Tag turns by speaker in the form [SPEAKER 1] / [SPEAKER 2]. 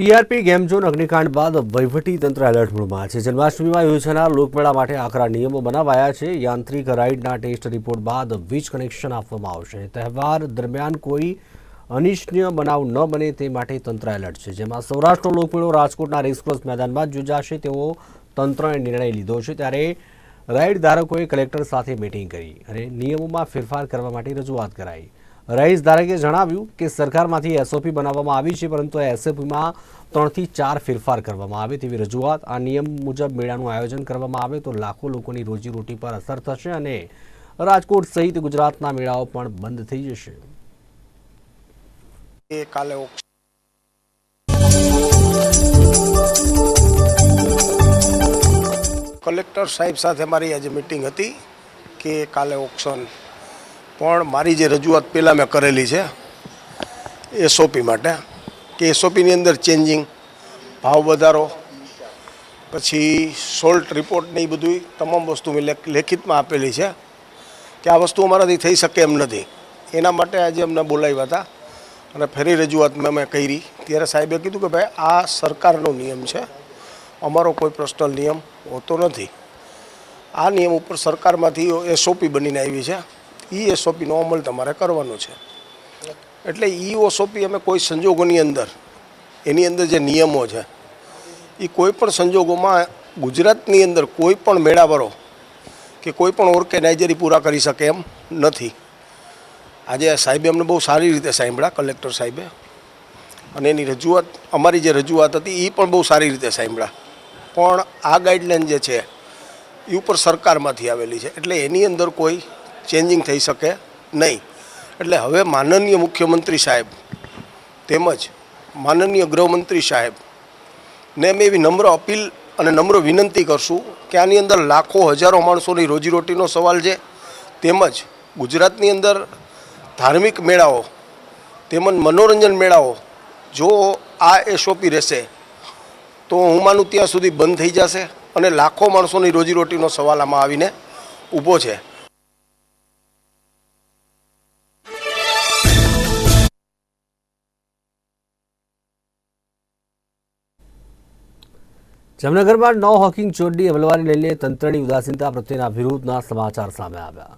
[SPEAKER 1] TRP game zone અગ્નિકાંડ બાદ તંત્ર alert મોડમાં છે. જન્માષ્ટમીમાં યોજાનાર લોકમેળા માટે આકરા નિયમો બનાવાયા છે. યાંત્રિક રાઇડના ટેસ્ટ રિપોર્ટ બાદ વીજ કનેક્શન આપવામાં આવશે. તહેવાર દરમિયાન કોઈ અનિચ્છનીય બનાવ ન બને તે માટે તંત્ર એલર્ટ છે. જેમાં સૌરાષ્ટ્રનો લોકમેળો રાજકોટના રેસક્રોસ મેદાનમાં જ યોજાશે. તેવો તંત્રએ નિર્ણય લીધો છે. ત્યારે રાઇડ ધારકોએ કલેક્ટર સાથે મીટિંગ કરી અને નિયમોમાં ફેરફાર કરવા માટે રજૂઆત કરાઈ. રહીશ ધારકે જણાવ્યું કે સરકારમાંથી એસઓપી બનાવવામાં આવી છે, પરંતુ એસઓપીમાં ત્રણથી ચાર ફેરફાર કરવામાં આવે તેવી રજૂઆત. આ નિયમ મુજબ મેળાનું આયોજન કરવામાં આવે તો લાખો લોકોની રોજીરોટી પર અસર થશે અને રાજકોટ સહિત ગુજરાતના મેળાઓ પણ બંધ થઈ જશે.
[SPEAKER 2] કાલે કલેક્ટર સાહેબ સાથે મારી આજે મિટિંગ હતી કે કાલે ઓક્શન પણ મારી જે રજૂઆત પહેલાં મેં કરેલી છે એસઓપી માટે, કે એસઓપીની અંદર ચેન્જિંગ ભાવ વધારો, પછી સોલ્ટ રિપોર્ટ ને એ બધું તમામ વસ્તુ મેં લેખ- લેખિતમાં આપેલી છે, કે આ વસ્તુ અમારાથી થઈ શકે એમ નથી. એના માટે આજે અમને બોલાવ્યા હતા અને ફરી રજૂઆત મેં મેં કરી. ત્યારે સાહેબે કીધું કે ભાઈ, આ સરકારનો નિયમ છે, અમારો કોઈ પર્સનલ નિયમ હોતો નથી. આ નિયમ ઉપર સરકારમાંથી એસઓપી બનીને આવી છે. એ એસઓપીનો અમલ તમારે કરવાનો છે. એટલે એ ઓસોપી અમે કોઈ સંજોગોની અંદર, એની અંદર જે નિયમો છે એ કોઈ પણ સંજોગોમાં ગુજરાતની અંદર કોઈ પણ મેળાવરો કે કોઈ પણ ઓર્ગેનાઇઝરી પૂરા કરી શકે એમ નથી. આજે સાહેબે અમને બહુ સારી રીતે સાંભળ્યા, કલેક્ટર સાહેબે. અને એની રજૂઆત, અમારી જે રજૂઆત હતી એ પણ બહુ સારી રીતે સાંભળ્યા. પણ આ ગાઈડલાઇન જે છે એ ઉપર સરકારમાંથી આવેલી છે. એટલે એની અંદર કોઈ ચેન્જિંગ થઈ શકે નહીં. એટલે હવે માનનીય મુખ્યમંત્રી સાહેબ તેમજ માનનીય ગૃહમંત્રી સાહેબ ને અમે એવી નમ્ર અપીલ અને નમ્ર વિનંતી કરશું કે આની અંદર લાખો, હજારો માણસોની રોજીરોટીનો સવાલ છે, તેમજ ગુજરાતની અંદર ધાર્મિક મેળાઓ તેમજ મનોરંજન મેળાઓ જો આ એસઓપી રહેશે, તો હું માનું ત્યાં સુધી બંધ થઈ જશે અને લાખો માણસોની રોજીરોટીનો સવાલ આમાં આવીને ઊભો છે.
[SPEAKER 1] જામનગરમાં નો હોકિંગ ચોરની અમલવારી લઈને તંત્રની ઉદાસીનતા પ્રત્યેના વિરોધના સમાચાર સામે આવ્યા.